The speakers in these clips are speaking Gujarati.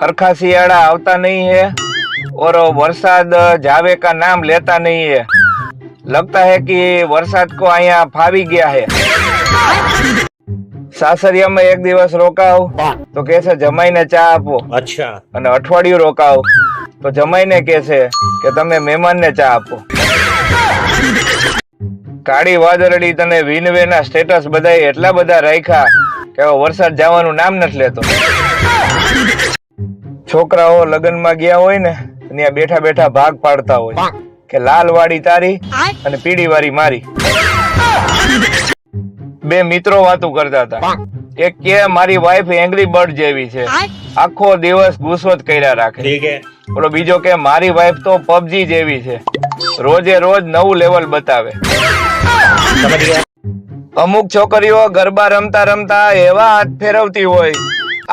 हरखा सियाड़ा आवता नहीं है और वरसाद जावे का नाम लेता नहीं है लगता है कि वरसाद को અહીંયા ફાવી ગયા है સાસરિયામાં એક દિવસ રોકાવ તો કે છે જમાઈને ચા આપો अच्छा અને અઠવાડિયું રોકાવ તો જમાઈને કે છે કે તમે મહેમાનને ચા આપો કાળી વાદરડી તને વિનવેના સ્ટેટસ બધાય એટલા બધા રાખ્યા કે હવે વરસાદ જવાનું નામ નથી લેતો છોકરાઓ લગ્નમાં ગયા હોય ને ત્યાં બેઠા બેઠા ભાગ પાડતા હોય. કે લાલ વાળી તારી અને પીળી વાળી મારી. બે મિત્રો વાતો કરતા હતા. એક કે મારી વાઈફ એંગ્રી બર્ડ જેવી છે. આખો દિવસ ગુસ્સોત કર્યા રાખે. ઓલો બીજો કે મારી વાઈફ તો પબજી જેવી છે. રોજે રોજ નવું લેવલ બતાવે. અમુક છોકરીઓ ગરબા રમતા રમતા એવા હાથ ફેરવતી હોય.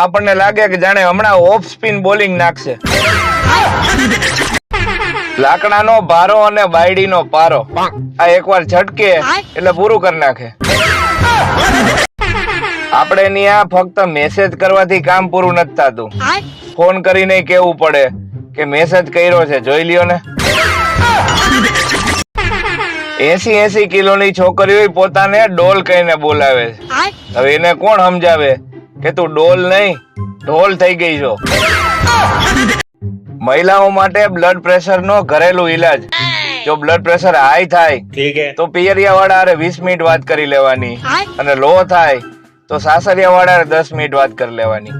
આપણને લાગે કે જાણે હમણાં ઓફ સ્પિન બોલિંગ નાખશે. લાકડાનો ભારો અને બાયડીનો પારો. આ એકવાર ઝટકે એટલે પૂરું કરી નાખે. આપણે ત્યાં ફક્ત મેસેજ કરવાથી કામ પૂરું નથી થતું. ફોન કરીને કેવું પડે કે મેસેજ કર્યો છે જોઈ લ્યો ને. એસી એસી કિલોની છોકરીઓ પોતાને ડોલ કહીને બોલાવે છે. હવે એને કોણ સમજાવે? કે તું ડોલ નહીં ઢોલ થઈ ગઈ છો. મહિલાઓ માટે બ્લડ પ્રેશર નો ઘરેલું ઈલાજ. જો બ્લડ પ્રેશર હાઈ થાય તો પિયરિયા વાળા વીસ મિનિટ વાત કરી લેવાની. અને લો થાય તો સાસરિયા વાળા દસ મિનિટ વાત કરી લેવાની.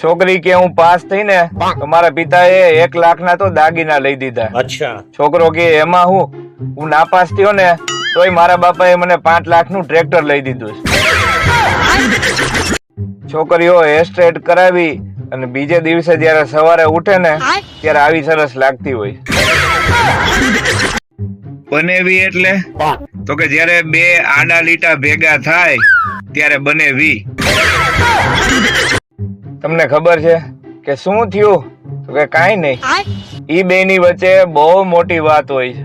છોકરી કે હું પાસ થઈને તો મારા પિતાએ એક લાખ ના તો દાગીના લઈ દીધા. છોકરો કે એમાં હું હું નાપાસ થયો ને તોય મારા બાપાએ મને પાંચ લાખનું ટ્રેક્ટર લઈ દીધું છે. છોકરીઓ હેર કરાવી અને બીજે દિવસે જયારે સવારે ઉઠે ને ત્યારે આવી સરસ લાગતી હોય. બનેવી એટલે? તો કે જયારે બે આડા લીટા ભેગા થાય ત્યારે બનેવી. તમને ખબર છે કે શું થયું? તો કે કાઈ નહીં. ઈ બે ની વચ્ચે બહુ મોટી વાત હોય છે.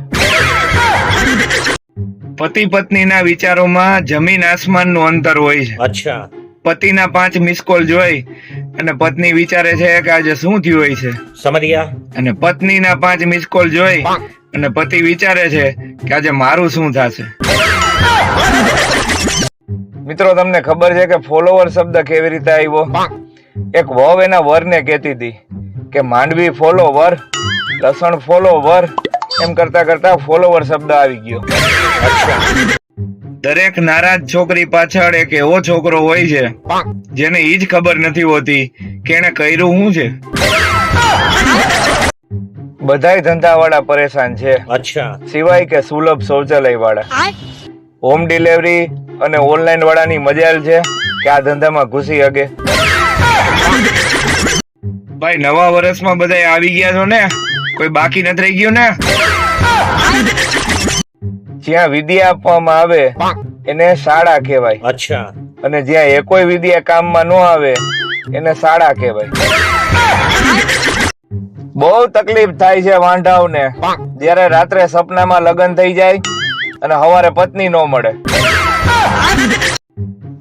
પતિ પત્ની ના વિચારોમાં જમીન આસમાનનું અંતર હોય છે. અચ્છા. પતિના પાંચ મિસ કોલ જોઈ અને પત્ની વિચારે છે કે આજે શું થયું હોય છે. સમજ અને પત્નીના પાંચ મિસ કોલ જોઈ અને પતિ વિચારે છે કે આજે મારું શું થશે. મિત્રો તમને ખબર છે કે ફોલોવર શબ્દ કેવી રીતે આવ્યો? એક વહુ એના વરને કહેતી હતી કે માંડવી ફોલોવર લસણ ફોલોવર એમ કરતા કરતા ફોલોવર શબ્દ આવી ગયો. દરેક નારાજ છોકરી પાછળ એક એવો છોકરો હોય છે જેને એ જ ખબર નથી હોતી કે એને કર્યું શું છે. બધાય ધંધાવાળા પરેશાન છે. સિવાય કે સુલભ શૌચાલય વાળા હોમ ડિલિવરી અને ઓનલાઈન વાળાની મજાલ છે કે આ ધંધામાં ઘૂસી શકે ભાઈ નવા વર્ષમાં બધા આવી ગયા છો ને? કોઈ બાકી નથી રહી ગયું ને? જ્યાં વિદ્યા આપવામાં આવે એને શાળા કહેવાય. અચ્છા. અને જ્યાં એકોય વિદ્યા કામમાં ન આવે એને શાળા કહેવાય. બહુ તકલીફ થાય છે વાંઢાઓને. જ્યારે રાત્રે સપનામાં લગ્ન થઈ જાય અને સવારે પત્ની ન મળે.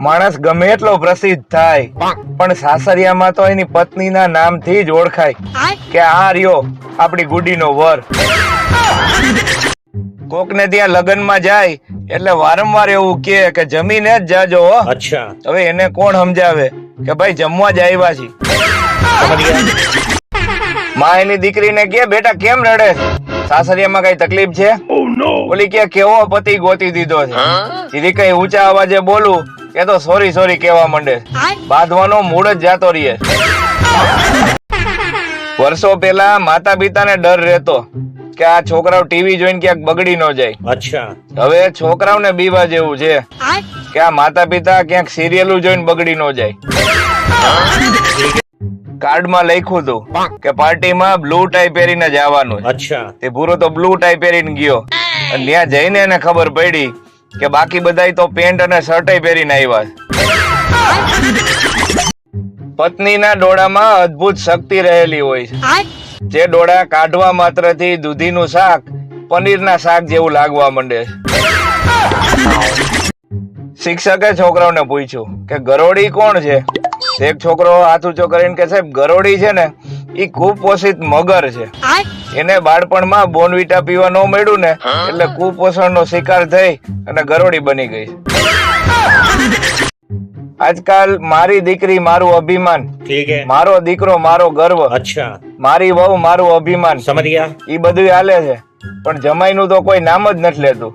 માણસ ગમે એટલો પ્રસિદ્ધ થાય પણ સાસરિયામાં તો એની પત્નીના નામથી જ ઓળખાય કે આ રહ્યો આપણી ગુડીનો વર. કોકને ત્યાં લગ્નમાં જાય એટલે વારંવાર એવું કે કે જમીને જ જાજો અચ્છા. હવે એને કોણ સમજાવે કે ભાઈ જમવા જ છે. માં એની દીકરીને કે બેટા કેમ રડે? સાસરિયામાં કઈ તકલીફ છે? Oh, ઓલી કે કેવો પતિ ગોતી દીધો છે. સીધી કઈ ઊંચા અવાજે બોલું કે તો સોરી સોરી કેવા માંડે. બાંધવાનો મૂળ જ જાતો રહીએ. વર્ષો પહેલા માતા પિતાને ડર રહેતો. કે આ છોકરાઓ ટીવી જોઈને ક્યાંક બગડી ન જાય. અચ્છા. હવે છોકરાઓને બીવા જેવું છે કે આ માતા પિતા ક્યાંક સિરિયલો જોઈને બગડી ન જાય. કાર્ડમાં લખ્યું હતું કે પાર્ટીમાં બ્લુ ટાઈ પહેરીને જવાનું અચ્છા. તે પૂરો તો બ્લુ ટાઈ પહેરીને ગયો. અને ત્યાં જઈને એને ખબર પડી કે બાકી બધાય તો પેન્ટ અને શર્ટ પહેરીને આવ્યા પત્નીના ડોળામાં અદ્ભુત શક્તિ રહેલી હોય છે. જે ડોળા કાઢવા માત્રથી દૂધીનું શાક પનીરના શાક જેવું લાગવા માંડે. શિક્ષકે છોકરાઓને પૂછ્યું કે ગરોળી કોણ છે? એક છોકરો હાથ ઊંચો કરીને કે સાહેબ ગરોડી છે ને ઈ કુપોષિત મગર છે. એને બાળપણમાં બોનવીટા પીવા ન મળ્યું ને એટલે કુપોષણનો શિકાર થઈ અને ગરોડી બની ગઈ. આજકાલ મારી દીકરી મારું અભિમાન. ઠીક હે. મારો દીકરો મારો ગર્વ. અચ્છા. મારી વહુ મારું અભિમાન. સમજ ગયા? બધું હાલે છે. પણ જમાઈનું તો કોઈ નામ જ નથી લેતું.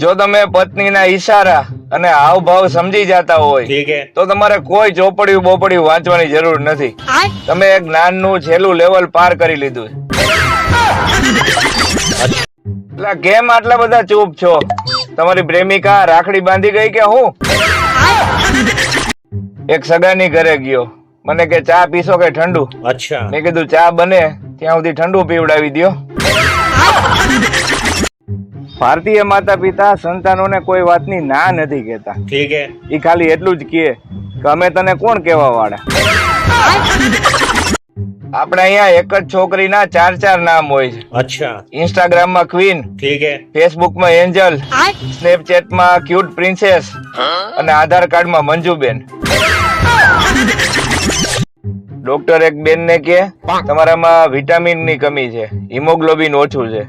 જો તમે પત્નીના ઈશારા અને હાવભાવ સમજી જતા હોય તો તમારે કોઈ ચોપડિયું બોપડિયું વાંચવાની જરૂર નથી. તમે એક જ્ઞાનનું છેલ્લું લેવલ પાર કરી લીધું એટલે કેમ આટલા બધા ચૂપ છો? તમારી પ્રેમિકા રાખડી બાંધી ગઈ કે હું? એક સગાની ઘરે ગયો. મને કે ચા પીશો કે ઠંડુ? અચ્છા. મેં કીધું ચા બને ત્યાં સુધી ઠંડુ પીવડાવી દો ભારતીય માતા પિતા સંતાનોને કોઈ વાતની ના નથી કહેતા. ઠીક એ ખાલી એટલું જ કહે કે અમે તને કોણ કહેવા વાળા આપણે અહીંયા એક જ છોકરી ના ચાર ચાર નામ હોય છે. અચ્છા. ઇન્સ્ટાગ્રામમાં ક્વીન ઠીક હે ફેસબુકમાં એન્જલ સ્નેપચેટમાં ક્યુટ પ્રિન્સેસ અને આધાર કાર્ડમાં મંજુબેન. ડોક્ટર એક બેન ને કે તમારામાં વિટામિનની કમી છે હિમોગ્લોબિન ઓછું છે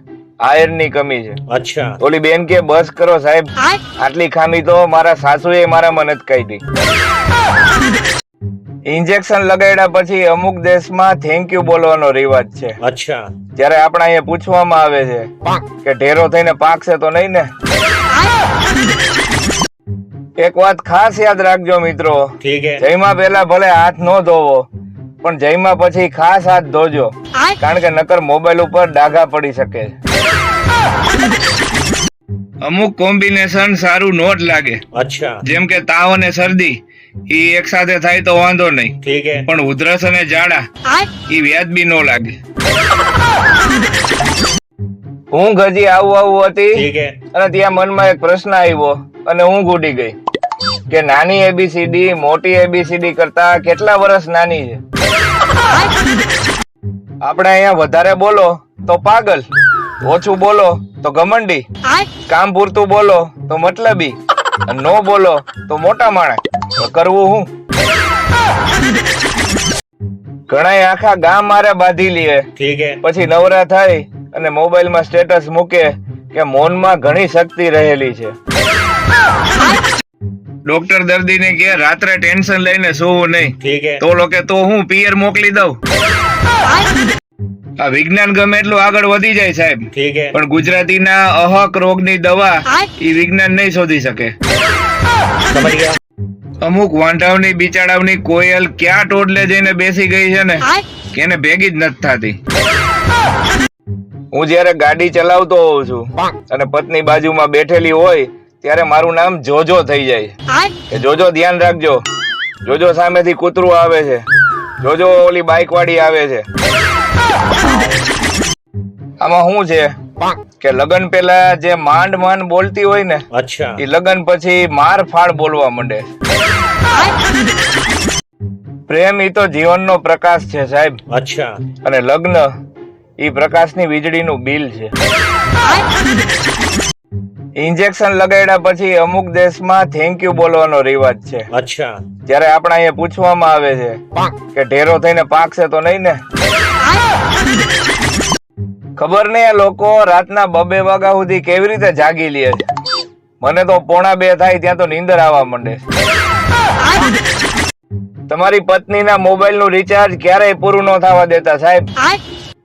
આયર્નની કમી છે. અચ્છા. ઓલી બેન કે બસ કરો સાહેબ આટલી ખામી તો મારા સાસુએ મારામાં નથી કહી દી. ઇન્જેક્શન લગાડ્યા પછી અમુક દેશમાં થેન્ક યુ બોલવાનો રિવાજ છે. અચ્છા. જ્યારે આપણા અહીંયા પૂછવામાં આવે છે કે ઢેરો થઈને પાકશે તો નહીં ને? એક વાત ખાસ યાદ રાખજો મિત્રો. જયમાં પેલા ભલે હાથ નો ધોવો પણ જયમાં પછી ખાસ હાથ ધોજો. કારણ કે નકર મોબાઈલ ઉપર ડાઘા પડી શકે. અમુક કોમ્બિનેશન સારું નોટ લાગે. અચ્છા. જેમ કે તાવ અને શરદી. એ એક સાથે થાય તો વાંધો નહીં. ઠીક હે. પણ ઉધરસ અને જાડા એ વ્યાજબી નો લાગે. હું ગજી આવું આવું હતી અને ત્યાં મનમાં એક પ્રશ્ન આવ્યો અને હું ગુડી ગઈ. કે નાની એબીસીડી મોટી એબીસીડી કરતા કેટલા વર્ષ નાની છે? આપણે અહીંયા વધારે બોલો તો પાગલ ઓછું બોલો તો ઘમંડી કામ પૂરતું બોલો તો મતલબી નો બોલો તો મોટા માણસ. કરવું હું? ઘણાય આખા ગામ મારે બાંધી લે ઠીક પછી નવરા થાય અને મોબાઈલમાં સ્ટેટસ મૂકે કે મૌનમાં ઘણી શક્તિ રહેલી છે. ડોક્ટર દર્દીને કે રાત્રે ટેન્શન લઈને સોવું નહીં. તો લોકો તો હું પિયર મોકલી દઉં. આ વિજ્ઞાન ગમે એટલું આગળ વધી જાય સાહેબ. પણ ગુજરાતી ના અહક રોગની દવા ઈ વિજ્ઞાન નહીં શોધી શકે. અમુક વાંઢાવની બિચારાવની કોયલ ક્યાં ટોડલે જઈને બેસી ગઈ છે ને? કે એને ભેગી જ નથી થતી. હું જ્યારે ગાડી ચલાવતો હોઉં છું અને પત્ની બાજુમાં બેઠેલી હોય ત્યારે મારું નામ જોજો થઈ જાય. કે જોજો ધ્યાન રાખજો. જોજો સામેથી કૂતરું આવે છે. જોજો ઓલી બાઇક વાળી આવે છે. આમાં શું છે? કે લગન પેલા જે માંડ માંડ બોલતી હોય ને અચ્છા. એ લગન પછી માર ફાળ બોલવા માંડે. પ્રેમ એ તો જીવનનો પ્રકાશ છે સાહેબ. અચ્છા. અને લગ્ન એ પ્રકાશની વીજળીનું બિલ છે. ઇન્જેક્શન લગાડ્યા પછી અમુક દેશમાં થેન્ક યુ બોલવાનો રિવાજ છે. અચ્છા. જ્યારે આપણા અહીંયા પૂછવામાં આવે છે કે ઢેરો થઈને પાકશે તો નહીં ને? ખબર નહીં આ લોકો રાતના બબે વાગ્યા સુધી કેવી રીતે જાગી લે છે? મને તો પોણા બે થાય ત્યાં તો નીંદર આવવા માંડે તમારી પત્નીના મોબાઈલનું રિચાર્જ ક્યારેય પૂરું ન થવા દેતા સાહેબ.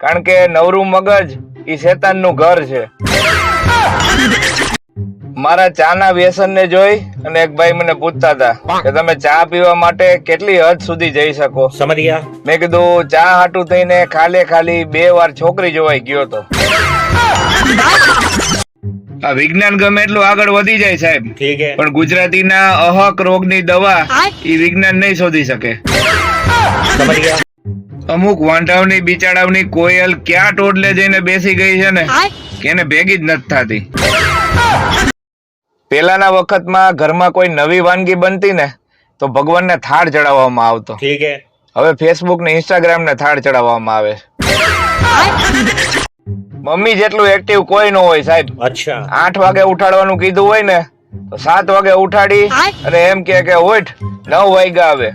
કારણ કે નવરું મગજ ઈ શેતાનનું ઘર છે. મારા ચા ના વ્યસન ને જોઈ અને એક ભાઈ મને પૂછતા હતા કે તમે ચા પીવા માટે કેટલી હદ સુધી જઈ શકો? સમજ મેં કીધું ચા હાટું થઈને ખાલી ખાલી બે વાર છોકરી જોવાઈ ગયો હતો આ વિજ્ઞાન ગમે એટલું આગળ વધી જાય સાહેબ. પણ ગુજરાતી ના અહક રોગની દવા એ વિજ્ઞાન નહીં શોધી શકે. સમજ ગયા. અમુક વાંઢાવની બિચારાવની કોયલ ક્યાં ટોટલે જઈને બેસી ગઈ છે ને? એને ભેગી જ નથી થતી. પહેલાના વખતમાં ઘરમાં કોઈ નવી વાનગી બનતી ને તો ભગવાન ને થાળ ચડાવવામાં આવતો. ઠીક હે. હવે ફેસબુક ને ઇન્સ્ટાગ્રામ ને થાળ ચડાવવામાં આવે. મમ્મી જેટલું એક્ટિવ કોઈ ન હોય સાહેબ. અચ્છા. આઠ વાગે ઉઠાડવાનું કીધું હોય ને તો સાત વાગે ઉઠાડી અને એમ કે કે ઉઠ નવ વાગ્યા આવે.